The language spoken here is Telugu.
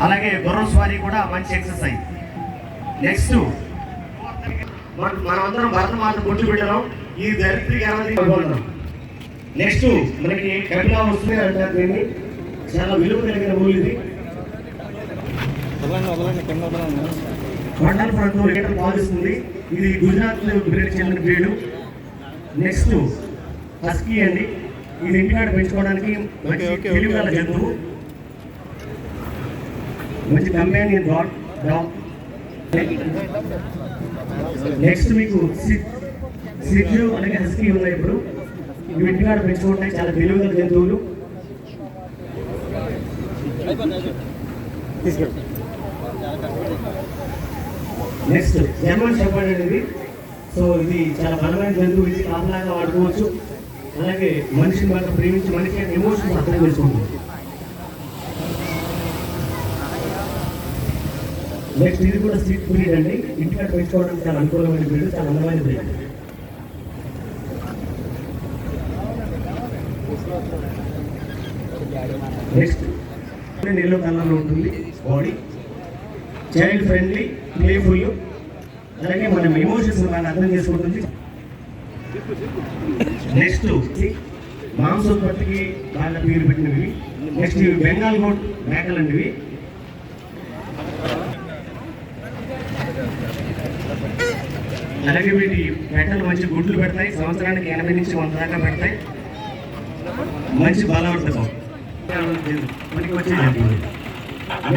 అలాగే గుర్రం స్వారీ కూడా మంచి ఎక్సర్సైజ్. నెక్స్ట్ మన- మనమందరం భరతమాత బొట్టు పెట్టడం ఈ దరిద్రికి ఎవరి నెక్స్ట్ మనకి కపిలా వస్తుంది అంటారు దీన్ని. చాలా విలువ కలిగిన ఊరు ఇది. కొండల ప్రాంతం లీటర్ పాలిస్తుంది ఇది గుజరాత్ బ్రీడ్ చెందిన బ్రీడ్. నెక్స్ట్ హస్కీ అండి. ఇది ఇంటికాడ పెంచుకోవడానికి మంచి. జంతువు. మంచి కంపానియన్ డాగ్ డాగ్ నెక్స్ట్ మీకు సిడ్జు అలాగే హస్కీ ఉన్నాయి ఇప్పుడు. ఇవి ఇంటికాడ పెంచుకుంటాయి చాలా విలువైన జంతువులు. నెక్స్ట్ జర్మన్ షెపర్డ్ అనేది. సో ఇది చాలా బలమైన జంతువు ఇది కాపలాగా వాడుకోవచ్చు. అలాగే మనిషిని బాగా ప్రేమించి మనిషి ఎమోషన్ అర్థం చేసుకుంటుంది నెక్స్ట్ ఇది కూడా స్ట్రీట్ బ్రీడ్ అండి ఇంటికాడ పెంచుకోవడానికి చాలా అనుకూలమైన బ్రీడ్ చాలా అందమైన బ్రీడ్ నెక్స్ట్ ఎల్లో కలర్లో ఉంటుంది బాడీ చైల్డ్ ఫ్రెండ్లీ ప్లేఫుల్ అలాగే మనం ఎమోషన్స్ మనం అర్థం చేసుకుంటుంది. నెక్స్ట్ మాంసోత్పత్తికి వాళ్ళ పేరు పెట్టినవి. నెక్స్ట్ ఇవి బెంగాల్ గోట్ మేకలు అండి అలాగే వీటి పెట్టలు మంచి గుడ్లు పెడతాయి. సంవత్సరానికి ఎనభై నుంచి వంద దాకా పెడతాయి. మంచి బలవర్ధకం మనకి వచ్చే జంతువులు ఆ